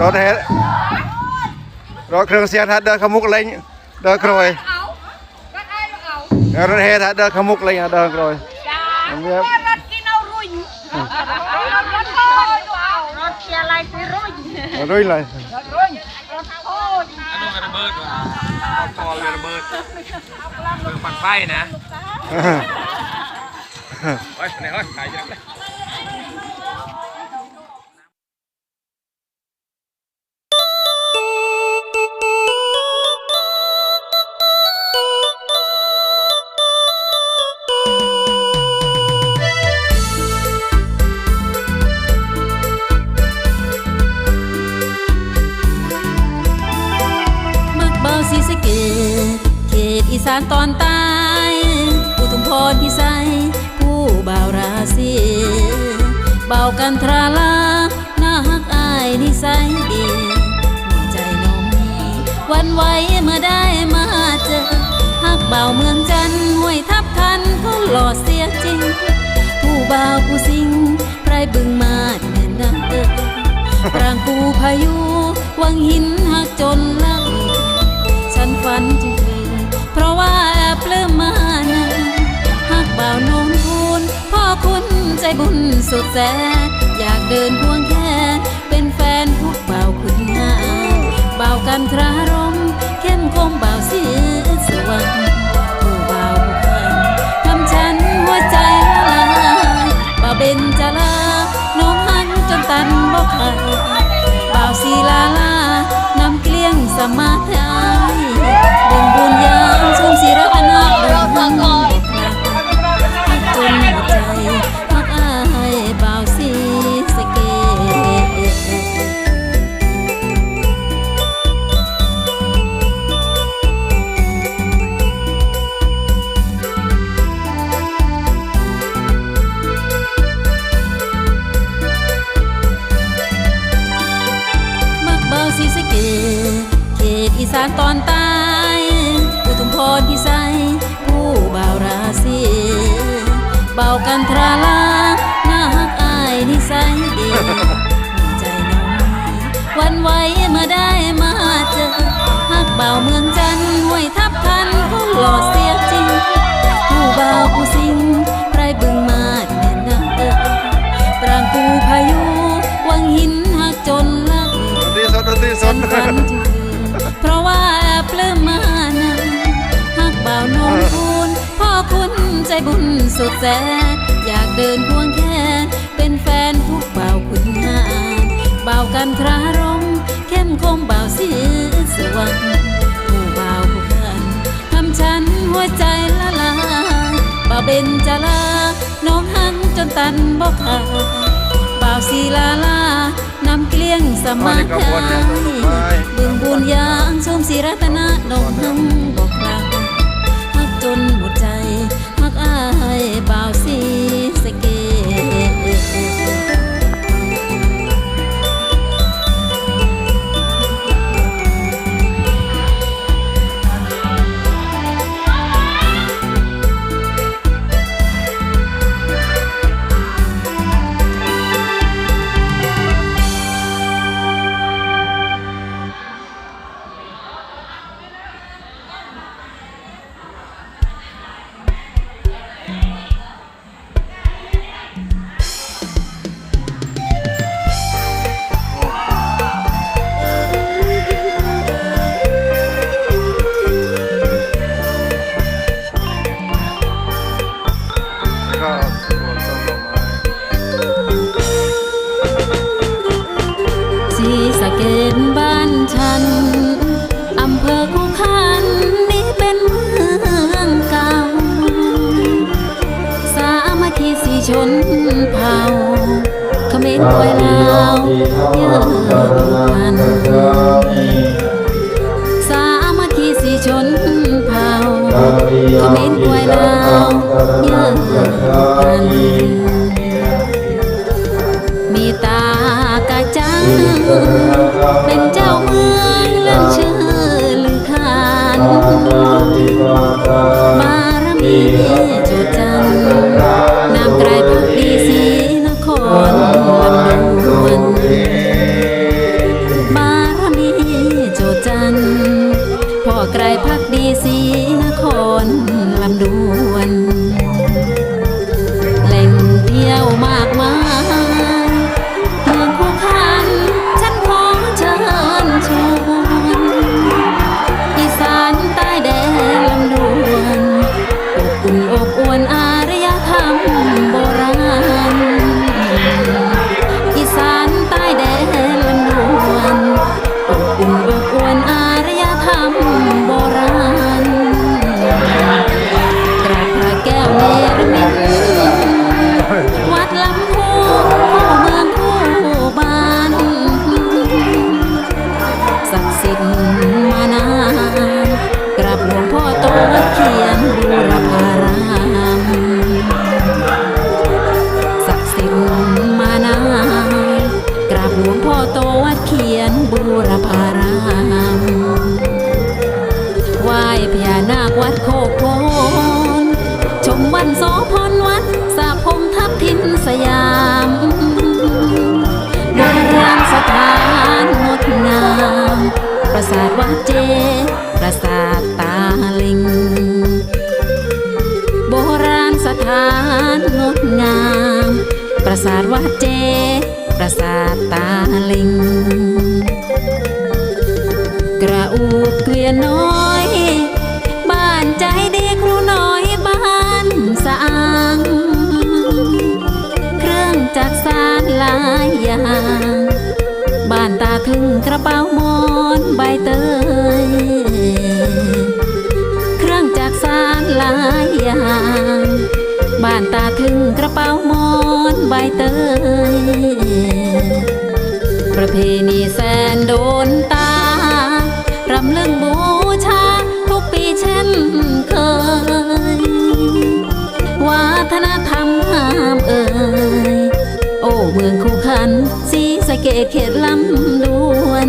រត់ហេតរត់គ្រឿងសៀនថាដើរខាងមុខលេងដើរក្រួយរត់ហេតថាដើរខាងមុខលេងដើរក្រួយចារត់គីនៅរុញរត់រត់ទៅរត់ជាឡៃទៅរុញរុញឡៃរុញរត់អូនអានោះរ៉ាបឺតបកលរ៉ាបឺតមើលបាត់ໄຟណាអើយនេះអើយតែយ៉ាងនេះ สานตอนใต้อุทุมพรพิสัย ผู้บ่าวราศีเบากันทราลาหน้าฮักอายนิสัยดีหัวใจน้องมีวันไหวเมื่อได้มาเจอฮักเบาเมืองจันห้วยทับทันเขาหล่อเสียจริง ผู้บ่าวผู้สิงไรบึงมาแม่นดังเออปรางกูพายุวังหิน บุญสุดแสนอยากเดินพวงแค่ เป็นแฟนผู้บ่าคุณงามบ่ากันทรารมเข้มคมเบาวสีสวรรค์ผู้บ่าวผู้พันทำฉันหัวใจละลายบ่าเบนจะลาน้องหันจนตันบ่ขาดบ่าวศิลาลาานตอนใต้อุทุมพรพิสัยผู้บ่าวราศีเบากันทราลาหน้าฮักอายนิสัยดีใจน้อยวันไหว บุญสุดแสนอยากเดินพวงแขนเป็นแฟนผู้บ่าคุณงามบ่ากันทรารมเข้มคมเบาสีสวรรค์ผู้เบาผู้คันทำฉันหัวใจละลายบ่าวเบนจะลาน้องหันจนตันบ่ขาดบ่าวศิลาลานำเกลี้ยงสมาธิบึงบุญยางชมศิรัตนะนงหำบอก เขมรวยลาวเยอะกันสามัคคีสีชนเผ่าเขมรปวยลาวเยอะกันมีตากะจัง เป็นเจ้าเมืองเรื่องชื่อลือขานบารมีจดจันนามไตรพักดีศ ลำพูคู่เมืองคู่บ้านศักดิ์สิทธิ์มานานกราบหลวงพ่อโตวัดเขียนบูรพารามศักดิ์สิทธิ์มานานกราบหลวงพ่อโตวัดเขียนบูรพารามไหว้พญานาควัดโคกโพนชมวันโสพรวัดสาพง ทินสยามโบราณสถานงดงาม ปราสาทวัดเจ ปราสาทตาลิง โบราณสถานงดงาม ปราสาทวัดเจ ปราสาทตาลิง กระอูดเกวียนน้อยายอย่าง บ้านตาถึงกระเป๋ามอนใบเตย เครื่องจักสานหลายอย่าง บ้านตาถึงกระเป๋ามอนใบเตย ประเพณีแสนโดนตารำลึงบูชาทุกปีเช่นเคย วัฒนธรรมงามเอ่ย เมืองคู่ขันสีสะเกดเขตลำดวน